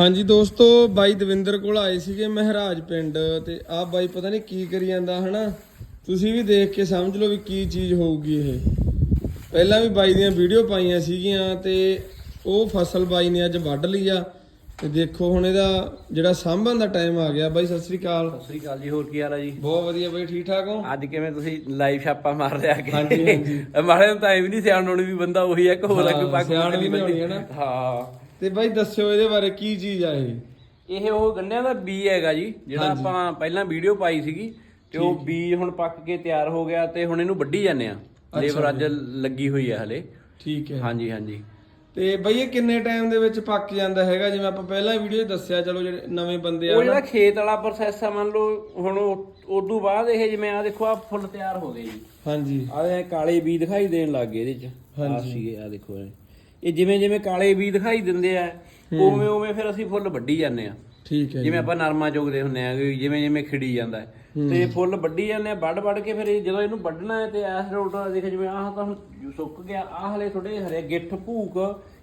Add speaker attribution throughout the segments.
Speaker 1: ਹਾਂਜੀ ਦੋਸਤੋ ਬਾਈ ਦਵਿੰਦਰ ਕੋਲ ਆਏ ਸੀਗੇ ਮਹਿਰਾਜ ਪਿੰਡ ਤੇ ਆਹ ਬਾਈ ਪਤਾ ਨਹੀਂ ਕੀ ਕਰੀ ਜਾਂਦਾ ਹਨਾ? ਤੁਸੀਂ ਵੀ ਦੇਖ ਕੇ ਸਮਝ ਲਓ ਵੀ ਕੀ ਚੀਜ਼ ਹੋਊਗੀ ਇਹ। ਪਹਿਲਾਂ ਵੀ ਬਾਈ ਦੀਆਂ ਵੀਡੀਓ ਪਾਈਆਂ ਸੀਗੀਆਂ ਤੇ ਉਹ ਫਸਲ ਬਾਈ ਨੇ ਅੱਜ ਵੱਢ ਲਈ ਆ। ਤੇ ਦੇਖੋ ਹੁਣ ਇਹਦਾ ਜਿਹੜਾ ਸਾਂਭਣ ਦਾ ਟਾਈਮ ਆ ਗਿਆ। ਬਾਈ ਸਤਿ ਸ੍ਰੀ ਅਕਾਲ।
Speaker 2: ਸਤਿ ਸ੍ਰੀ ਅਕਾਲ ਜੀ ਹੋਰ ਕੀ ਹਾਲ ਹੈ ਜੀ?
Speaker 1: ਬਹੁਤ ਵਧੀਆ ਬਾਈ ਠੀਕ ਠਾਕ ਹੋ?
Speaker 2: ਅੱਜ ਕਿਵੇਂ ਤੁਸੀਂ ਲਾਈਵ ਛਾਪਾ ਮਾਰ ਰਿਹਾ ਕਿ?
Speaker 1: ਹਾਂਜੀ, ਹਾਂਜੀ।
Speaker 2: ਮਾਰੇ ਨੂੰ ਤਾਂ ਐਵੇਂ ਨਹੀਂ ਸਿਆਣ ਹੋਣੀ ਵੀ ਬੰਦਾ ਉਹੀ ਹੈ ਕਿ ਹੋਰ
Speaker 1: ਹਾਂ,
Speaker 2: ਅੱਗੇ ਪੱਗ
Speaker 1: ਸਿਆਣ ਨਹੀਂ ਹੋਣੀ ਹੈ
Speaker 2: ਹਾਂ।
Speaker 1: ਤੇ ਬਾਈ ਦੱਸਿਓ ਇਹਦੇ ਬਾਰੇ ਕੀ ਚੀਜ਼ ਆ ਇਹ?
Speaker 2: ਇਹ ਉਹ ਗੰਨਿਆਂ ਦਾ ਬੀ ਹੈਗਾ ਜੀ ਜਿਹੜਾ। ਆਪਾਂ ਪਹਿਲਾਂ ਵੀਡੀਓ ਪਾਈ ਸੀਗੀ ਤੇ ਉਹ ਬੀ ਹੁਣ ਪੱਕ ਕੇ ਤਿਆਰ ਹੋ ਗਿਆ ਤੇ ਹੁਣ ਇਹਨੂੰ ਵੱਢੀ ਜਾਂਦੇ ਆ। ਲੇਬਰ ਅੱਜ ਲੱਗੀ ਹੋਈ ਹੈ ਹਲੇ।
Speaker 1: ਠੀਕ ਹੈ।
Speaker 2: ਹਾਂਜੀ ਹਾਂਜੀ।
Speaker 1: ਤੇ ਬਈ ਇਹ ਕਿੰਨੇ ਟਾਈਮ ਦੇ ਵਿੱਚ ਪੱਕ ਜਾਂਦਾ ਹੈਗਾ? ਜਿਵੇਂ ਆਪਾਂ ਪਹਿਲਾਂ ਵੀਡੀਓ 'ਚ ਦੱਸਿਆ ਚਲੋ ਜਿਹੜੇ ਨਵੇਂ ਬੰਦੇ ਆ
Speaker 2: ਉਹ ਜਿਹੜਾ ਖੇਤ ਵਾਲਾ ਪ੍ਰੋਸੈਸ ਆ ਮੰਨ ਲਓ ਹੁਣ ਉਦੋਂ ਬਾਅਦ ਇਹ ਜਿਵੇਂ ਆ ਦੇਖੋ ਆ ਫੁੱਲ ਤਿਆਰ ਹੋ ਗਏ ਜੀ।
Speaker 1: ਹਾਂਜੀ।
Speaker 2: ਆਹ ਕਾਲੇ ਬੀ ਦਿਖਾਈ ਦੇਣ ਲੱਗ ਗਏ ਇਹਦੇ ਚ। ਆ
Speaker 1: ਹਾਂਜੀ।
Speaker 2: ਆ ਦੇਖੋ ਇਹ ਇਹ ਜਿਵੇਂ ਜਿਵੇਂ ਕਾਲੇ ਬੀ ਦਿਖਾਈ ਦਿੰਦੇ ਆ ਉਵੇਂ ਉਵੇਂ ਫਿਰ ਅਸੀਂ ਫੁੱਲ ਵੱਢੀ ਜਾਂਦੇ ਆ।
Speaker 1: ਠੀਕ ਹੈ
Speaker 2: ਜਿਵੇਂ ਆਪਾਂ ਨਰਮਾ ਚੁਗਦੇ ਹੁੰਨੇ ਆ ਜਿਵੇਂ ਜਿਵੇਂ ਖਿੜੀ ਜਾਂਦਾ ਹੈ। ਤੇ ਫੁੱਲ ਵੱਢੀ ਜਾਂਦੇ ਆ ਵੱਢ ਵੱਢ ਕੇ ਫਿਰ ਜਦੋਂ ਇਹਨੂੰ ਵੱਢਣਾ ਹੈ ਤੇ ਐਸ ਰੋਟ ਦੇਖ ਜਿਵੇਂ ਆਹ ਤਾਂ ਹੁਣ ਸੁੱਕ ਗਿਆ ਆਹ ਹਲੇ ਥੋੜੇ ਹਰੇ ਗਿੱਠ ਭੂਕ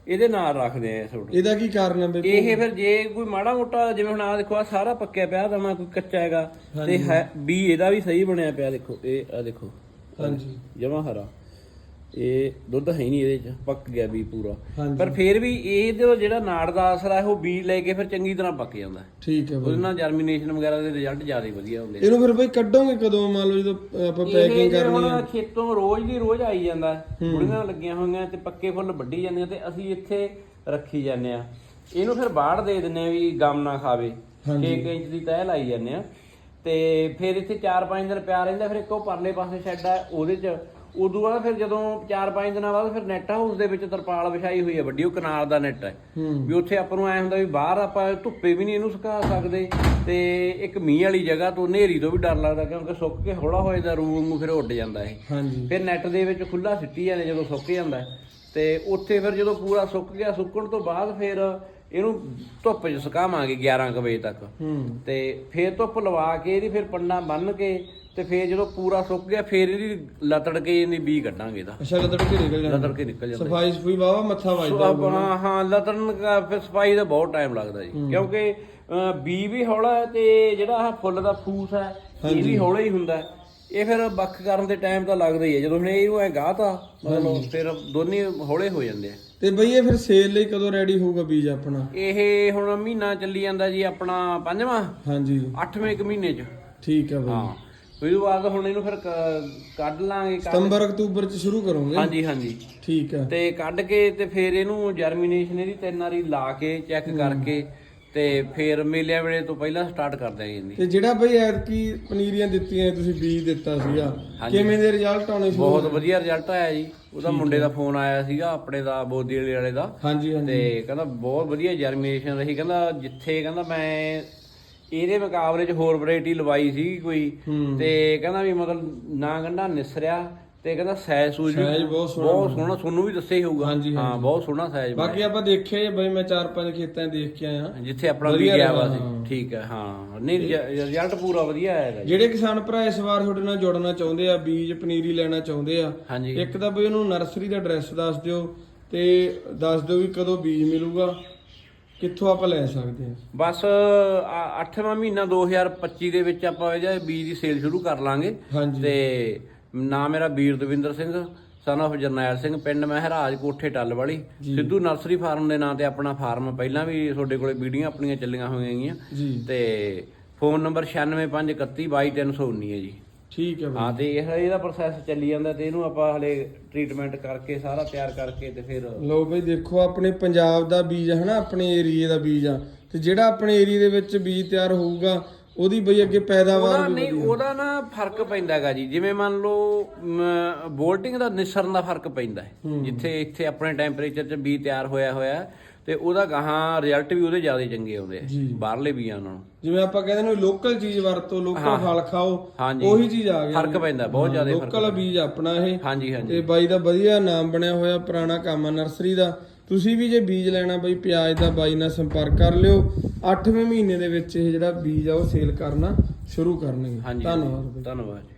Speaker 2: ਇਹਦੇ ਨਾਲ ਰੱਖਦੇ ਆ ਇਸ ਰੋਟ
Speaker 1: ਇਹਦਾ ਕੀ ਕਾਰਨ ਹੈ ਬਈ
Speaker 2: ਇਹ ਫਿਰ ਜੇ ਕੋਈ ਮਾੜਾ ਮੋਟਾ ਜਿਵੇਂ ਹੁਣ ਆ ਦੇਖੋ ਆ ਸਾਰਾ ਪੱਕਿਆ ਪਿਆ ਤਾਂ ਕੋਈ ਕੱਚਾ ਹੈਗਾ। ਤੇ ਹੈ ਬੀ ਇਹਦਾ ਵੀ ਸਹੀ ਬਣਿਆ ਪਿਆ ਦੇਖੋ ਇਹ ਆ ਦੇਖੋ।
Speaker 1: ਹਾਂਜੀ।
Speaker 2: ਜਮਾ ਹਰਾ। ਇਹ ਦੁੱਧ ਹੈ ਨਹੀਂ ਇਹਦੇ ਚ ਪੱਕ ਗਿਆ ਵੀ ਪੂਰਾ। ਪਰ ਫਿਰ ਵੀ ਇਹਦੇ ਜਿਹੜਾ ਨਾੜ ਦਾ ਅਸਰ ਹੈ ਉਹ ਬੀਜ ਲੈ ਕੇ ਫਿਰ ਚੰਗੀ ਤਰ੍ਹਾਂ ਪੱਕ ਜਾਂਦਾ।
Speaker 1: ਠੀਕ ਹੈ
Speaker 2: ਉਹਦੇ ਨਾਲ ਜਰਮੀਨੇਸ਼ਨ ਵਗੈਰਾ ਦੇ ਰਿਜ਼ਲਟ ਜ਼ਿਆਦਾ ਵਧੀਆ ਹੁੰਦੇ
Speaker 1: ਇਹਨੂੰ ਫਿਰ ਬਈ ਕੱਢੋਗੇ ਕਦੋਂ? ਮੰਨ ਲਓ ਜਦੋਂ ਆਪਾਂ
Speaker 2: ਇਹ
Speaker 1: ਪੈਕਿੰਗ ਕਰਨੀ ਹੈ।
Speaker 2: ਖੇਤੋਂ ਰੋਜ਼ ਦੀ ਰੋਜ਼ ਆਈ ਜਾਂਦਾ। ਬੁੜੀਆਂ ਲੱਗੀਆਂ ਹੋਈਆਂ ਤੇ ਪੱਕੇ ਫੁੱਲ ਵੱਢੀ ਜਾਂਦੀਆਂ ਤੇ ਅਸੀਂ ਇੱਥੇ ਰੱਖੀ ਜਾਂਦੇ ਆ। ਇਹਨੂੰ ਫਿਰ ਬਾੜ ਦੇ ਦਿੰਨੇ ਆ ਵੀ ਗਮ ਨਾ ਖਾਵੇ 6 ਇੰਚ ਦੀ ਤਹਿ ਲਾਈ ਜਾਂਦੇ ਆ। ਤੇ ਫਿਰ ਇੱਥੇ 4-5 ਦਿਨ ਪਿਆ ਰਹਿੰਦਾ ਫਿਰ ਇੱਕ ਉਹ ਪਰਲੇ ਪਾਸੇ ਸ਼ੈੱਡ ਆ ਉਹਦੇ ਚ ਉਦੋਂ ਬਾਅਦ ਫਿਰ ਜਦੋਂ 4-5 ਦਿਨਾਂ ਬਾਅਦ ਫਿਰ ਨੈਟ ਹਾਊਸ ਦੇ ਵਿੱਚ ਤਰਪਾਲ ਵਿਛਾਈ ਹੋਈ ਹੈ ਵੱਡੀ ਉਹ ਕਨਾਲ ਦਾ ਨੈਟ ਹੈ। ਵੀ ਉੱਥੇ ਆਪਾਂ ਨੂੰ ਐ ਹੁੰਦਾ ਵੀ ਬਾਹਰ ਆਪਾਂ ਧੁੱਪੇ ਵੀ ਨਹੀਂ ਇਹਨੂੰ ਸੁਕਾ ਸਕਦੇ ਤੇ ਇੱਕ ਮੀਂਹ ਵਾਲੀ ਜਗ੍ਹਾ ਤੋਂ ਹਨੇਰੀ ਤੋਂ ਵੀ ਡਰ ਲੱਗਦਾ ਕਿਉਂਕਿ ਸੁੱਕ ਕੇ ਹੌਲਾ ਹੋ ਜਾਂਦਾ ਰੂਲ ਨੂੰ ਫਿਰ ਉੱਡ ਜਾਂਦਾ ਇਹ।
Speaker 1: ਹਾਂਜੀ।
Speaker 2: ਫਿਰ ਨੈਟ ਦੇ ਵਿੱਚ ਖੁੱਲਾ ਸਿੱਟੀ ਜਾਂਦੇ ਜਦੋਂ ਸੁੱਕ ਜਾਂਦਾ। ਤੇ ਉੱਥੇ ਫਿਰ ਜਦੋਂ ਪੂਰਾ ਸੁੱਕ ਗਿਆ ਸੁੱਕਣ ਤੋਂ ਬਾਅਦ ਫਿਰ ਇਹਨੂੰ ਧੁੱਪ 'ਚ ਸੁਕਾਵਾਂਗੇ 11 ਕੁ ਵਜੇ ਤੱਕ।
Speaker 1: ਹੂੰ।
Speaker 2: ਤੇ ਫਿਰ ਧੁੱਪ ਲਵਾ ਕੇ ਇਹਦੀ ਫਿਰ ਪੰਡਾ ਬੰਨ ਕੇ ਤੇ ਫਿਰ ਜਦੋਂ ਪੂਰਾ ਸੁੱਕ ਗਿਆ ਫਿਰ ਇਹਦੀ ਲਤੜ ਕੇ ਇਹਦੀ ਬੀ ਕੱਢਾਂਗੇ ਇਹਦਾ।
Speaker 1: ਅੱਛਾ ਲਤੜ ਕੇ ਨਿਕਲ ਜਾਂਦਾ।
Speaker 2: ਲਤੜ ਕੇ ਨਿਕਲ ਜਾਂਦਾ।
Speaker 1: ਸਫ਼ਾਈ ਸਫੂਈ ਵਾਵਾ ਮੱਥਾ
Speaker 2: ਸੋ
Speaker 1: ਵੱਜਦਾ
Speaker 2: ਆਪ- ਹਾਂ ਹਾਂ ਲਤੜਨ ਦਾ ਫਿਰ ਸਫ਼ਾਈ ਦਾ ਬਹੁਤ ਟਾਈਮ ਲੱਗਦਾ ਜੀ। ਕਿਉਂਕਿ ਅਹ, ਬੀ ਵੀ ਹੌਲਾ ਹੈ ਤੇ ਜਿਹੜਾ ਆਹ ਫੁੱਲ ਦਾ ਫੂਸ ਹੈ ਇਹ ਵੀ ਹੌਲਾ ਹੀ ਹੁੰਦਾ ਹੈ। ਇਹ ਫਿਰ ਵੱਖ ਕਰਨ ਦੇ ਟਾਈਮ ਤਾਂ ਲੱਗਦਾ ਹੀ ਹੈ ਜਦੋਂ ਹੁਣ ਇਹਨੂੰ ਐ ਗਾਹਤਾ ਮਤਲਬ ਫਿਰ ਦੋਨੇ ਹੌਲੇ ਹੋ ਜਾਂਦੇ ਆ।
Speaker 1: ਤੇ ਬਈ ਇਹ ਫਿਰ ਸੇਲ ਲਈ ਕਦੋਂ ਰੈਡੀ ਹੋਊਗਾ ਬੀਜ ਆਪਣਾ?
Speaker 2: ਇਹ ਹੁਣ ਮਹੀਨਾ ਚੱਲੀ ਜਾਂਦਾ ਜੀ ਆਪਣਾ ਪੰਜਵਾਂ
Speaker 1: ਹਾਂਜੀ।
Speaker 2: 8ਵੇਂ ਕੁ ਮਹੀਨੇ ਚ।
Speaker 1: ਠੀਕ ਹੈ ਬਈ।
Speaker 2: ਹਾਂ ਫਿਰ ਉਹ ਬਾਅਦ ਹੁਣ ਇਹਨੂੰ ਫਿਰ ਕੱਢ ਲਾਂਗੇ
Speaker 1: ਸਤੰਬਰ ਅਕਤੂਬਰ ਚ ਸ਼ੁਰੂ ਕਰੋਗੇ?
Speaker 2: ਹਾਂਜੀ ਹਾਂਜੀ।
Speaker 1: ਠੀਕ ਹੈ
Speaker 2: ਤੇ ਕੱਢ ਕੇ ਤੇ ਫਿਰ ਇਹਨੂੰ ਜਰਮੀਨੇਸ਼ਨ ਇਹਦੀ ਤਿੰਨ ਵਾਰੀ ਲਾ ਕੇ ਚੈੱਕ ਕਰਕੇ ਤੇ ਫਿਰ ਮੇਲਿਆਂ ਵੇਲੇ ਤੋਂ ਪਹਿਲਾਂ ਸਟਾਰਟ ਕਰ ਦਿਆਂਗੇ ਇਹਦੀ
Speaker 1: ਤੇ ਜਿਹੜਾ ਬਈ ਐਤਕੀ ਪਨੀਰੀਆਂ ਦਿੱਤੀਆਂ ਤੁਸੀਂ ਬੀਜ ਦਿੱਤਾ ਸੀਗਾ ਕਿਵੇਂ ਦੇ ਰਿਜ਼ਲਟ ਆਉਣੇ ਸ਼ੁਰੂ
Speaker 2: ਬਹੁਤ ਵਧੀਆ ਰਿਜ਼ਲਟ ਆਇਆ ਜੀ। ਉਹਦਾ ਮੁੰਡੇ ਦਾ ਫੋਨ ਆਇਆ ਸੀਗਾ ਆਪਣੇ ਦਾ ਬੋਦੀ ਵਾਲੇ ਵਾਲੇ ਦਾ।
Speaker 1: ਹਾਂਜੀ ਹਾਂਜੀ।
Speaker 2: ਤੇ ਕਹਿੰਦਾ ਬਹੁਤ ਵਧੀਆ ਜਰਮੀਨੇਸ਼ਨ ਰਹੀ। ਕਹਿੰਦਾ ਜਿੱਥੇ ਕਹਿੰਦਾ ਮੈਂ ਇਹਦੇ ਮੁਕਾਬਲੇ 'ਚ ਹੋਰ ਵੈਰਾਈਟੀ ਲਵਾਈ ਸੀ ਕੋਈ। ਤੇ ਕਹਿੰਦਾ ਵੀ ਮਤਲਬ ਨਾ ਗੰਢਾ ਨਿਸਰਿਆ ਤੇ ਕਹਿੰਦਾ ਸਾਈਜ਼ ਸੂਜ ਵੀ
Speaker 1: ਸਾਈਜ਼ ਬਹੁਤ ਸੋਹਣਾ
Speaker 2: ਬਹੁਤ ਸੋਹਣਾ ਤੁਹਾਨੂੰ ਵੀ ਦੱਸਿਆ ਹੀ ਹੋਊਗਾ।
Speaker 1: ਹਾਂਜੀ,
Speaker 2: ਹਾਂ ਬਹੁਤ ਸੋਹਣਾ ਸਾਈਜ਼
Speaker 1: ਬਾਕੀ ਆਪਾਂ ਦੇਖਿਆ ਜੀ ਬਈ ਮੈਂ ਚਾਰ ਪੰਜ ਖੇਤਾਂ ਦੇਖ ਕੇ ਆਇਆ।
Speaker 2: ਜਿੱਥੇ ਆਪਣਾ ਵੀ ਗਿਆ ਵਾ ਸੀ। ਠੀਕ ਹੈ ਹਾਂ। ਨਹੀਂ ਰਿਜ਼ਲਟ ਪੂਰਾ ਵਧੀਆ ਆਇਆ
Speaker 1: ਜਿਹੜੇ ਕਿਸਾਨ ਭਰਾ ਇਸ ਵਾਰ ਤੁਹਾਡੇ ਨਾਲ ਜੁੜਨਾ ਚਾਹੁੰਦੇ ਆ ਬੀਜ ਪਨੀਰੀ ਲੈਣਾ ਚਾਹੁੰਦੇ ਆ ਇੱਕ ਤਾਂ ਬਈ ਉਹਨੂੰ ਨਰਸਰੀ ਦਾ ਐਡਰੈਸ ਦੱਸ ਦਿਓ ਤੇ ਦੱਸ ਦਿਓ ਵੀ ਕਦੋਂ ਬੀਜ ਮਿਲੂਗਾ ਕਿੱਥੋਂ ਆਪਾਂ ਲੈ ਸਕਦੇ ਆ।
Speaker 2: ਬਸ 8ਵਾਂ ਮਹੀਨਾ 2025 ਦੇ ਵਿੱਚ ਆਪਾਂ ਇਹਦਾ ਬੀਜ ਦੀ ਸੇਲ ਸ਼ੁਰੂ ਕਰ ਲਾਂਗੇ। ਤੇ ਨਾਮ ਮੇਰਾ ਵੀਰ ਦਵਿੰਦਰ ਸਿੰਘ ਸਨ of ਜਰਨੈਲ ਸਿੰਘ ਪਿੰਡ ਮਹਿਰਾਜ ਕੋਠੇ ਟੱਲ ਵਾਲੀ। ਸਿੱਧੂ ਨਰਸਰੀ ਫਾਰਮ ਦੇ ਨਾਂ ਤੇ ਆਪਣਾ ਫਾਰਮ ਪਹਿਲਾਂ ਵੀ ਤੁਹਾਡੇ ਕੋਲੇ ਵੀਡੀਓ ਆਪਣੀਆਂ ਚੱਲੀਆਂ ਹੋਈਆਂ ਹੈਗੀਆਂ। ਤੇ ਫੋਨ ਨੰਬਰ 9651322219 ਹੈ ਜੀ।
Speaker 1: ਠੀਕ ਹੈ
Speaker 2: ਹਾਂ ਤੇ ਇਹ ਇਹਦਾ ਪ੍ਰੋਸੈਸ ਚੱਲੀ ਜਾਂਦਾ ਤੇ ਇਹਨੂੰ ਆਪਾਂ ਹਲੇ ਟ੍ਰੀਟਮੈਂਟ ਕਰਕੇ ਸਾਰਾ ਤਿਆਰ ਕਰਕੇ ਤੇ ਫਿਰ
Speaker 1: ਲਓ ਬਈ ਦੇਖੋ ਆਪਣੇ ਪੰਜਾਬ ਦਾ ਬੀਜ ਹੈ ਨਾ ਆਪਣੇ ਏਰੀਏ ਦਾ ਬੀਜ ਆ। ਤੇ ਜਿਹੜਾ ਆਪਣੇ ਏਰੀਏ ਦੇ ਵਿੱਚ ਬੀਜ ਤਿਆਰ ਹੋਊਗਾ ਉਹਦੀ ਬਈ ਅੱਗੇ ਪੈਦਾਵਾਰ
Speaker 2: ਉਹਦਾ
Speaker 1: ਵੀ
Speaker 2: ਨਹੀਂ ਉਹਦਾ ਨਾ ਫ਼ਰਕ ਪੈਂਦਾ ਹੈਗਾ ਜੀ। ਜਿਵੇਂ ਮੰਨ ਲਓ ਬੋਲਟਿੰਗ ਦਾ ਨਿਸਰਨ ਦਾ ਫ਼ਰਕ ਪੈਂਦਾ ਹੈ। ਜਿੱਥੇ ਇੱਥੇ ਆਪਣੇ ਟੈਂਪਰੇਚਰ 'ਚ ਬੀ ਤਿਆਰ ਹੋਇਆ ਹੋਇਆ ਹੈ, ਤੇ ਉਹਦਾ ਗਾਹਾਂ ਰਿਜ਼ਲਟ ਵੀ ਉਹਦੇ ਜ਼ਿਆਦਾ ਚੰਗੇ ਆਉਂਦੇ ਆ। ਬਾਹਰਲੇ ਬੀਆਂ ਨਾਲੋਂ
Speaker 1: ਜਿਵੇਂ ਆਪਾਂ ਕਹਿੰਦੇ ਨੇ ਲੋਕਲ ਚੀਜ਼ ਵਰਤੋ ਲੋਕਲ ਫਲ ਖਾਓ
Speaker 2: ਹਾਂਜੀ।
Speaker 1: ਉਹੀ ਚੀਜ਼ ਆ ਗਈ
Speaker 2: ਫ਼ਰਕ ਪੈਂਦਾ ਬਹੁਤ ਜ਼ਿਆਦਾ ਫ਼ਰਕ
Speaker 1: ਲੋਕਲ ਬੀਜ ਆਪਣਾ ਇਹ।
Speaker 2: ਹਾਂਜੀ ਹਾਂਜੀ।
Speaker 1: ਤੇ ਬਾਈ ਦਾ ਵਧੀਆ ਨਾਮ ਬਣਿਆ ਹੋਇਆ ਪੁਰਾਣਾ ਕੰਮ ਆ ਨਰਸਰੀ ਦਾ। ਤੁਸੀਂ ਵੀ ਜੇ ਬੀਜ ਲੈਣਾ ਬਈ ਪਿਆਜ਼ ਦਾ ਬਾਈ ਨਾਲ ਸੰਪਰਕ ਕਰ ਲਿਓ। 8ਵੇਂ ਮਹੀਨੇ ਦੇ ਵਿੱਚ ਇਹ ਜਿਹੜਾ ਬੀਜ ਆ ਉਹ ਸੇਲ ਕਰਨਾ ਸ਼ੁਰੂ ਕਰਨਗੇ।
Speaker 2: ਹਾਂਜੀ।
Speaker 1: ਧੰਨਵਾਦ ਬਈ।
Speaker 2: ਧੰਨਵਾਦ ਜੀ।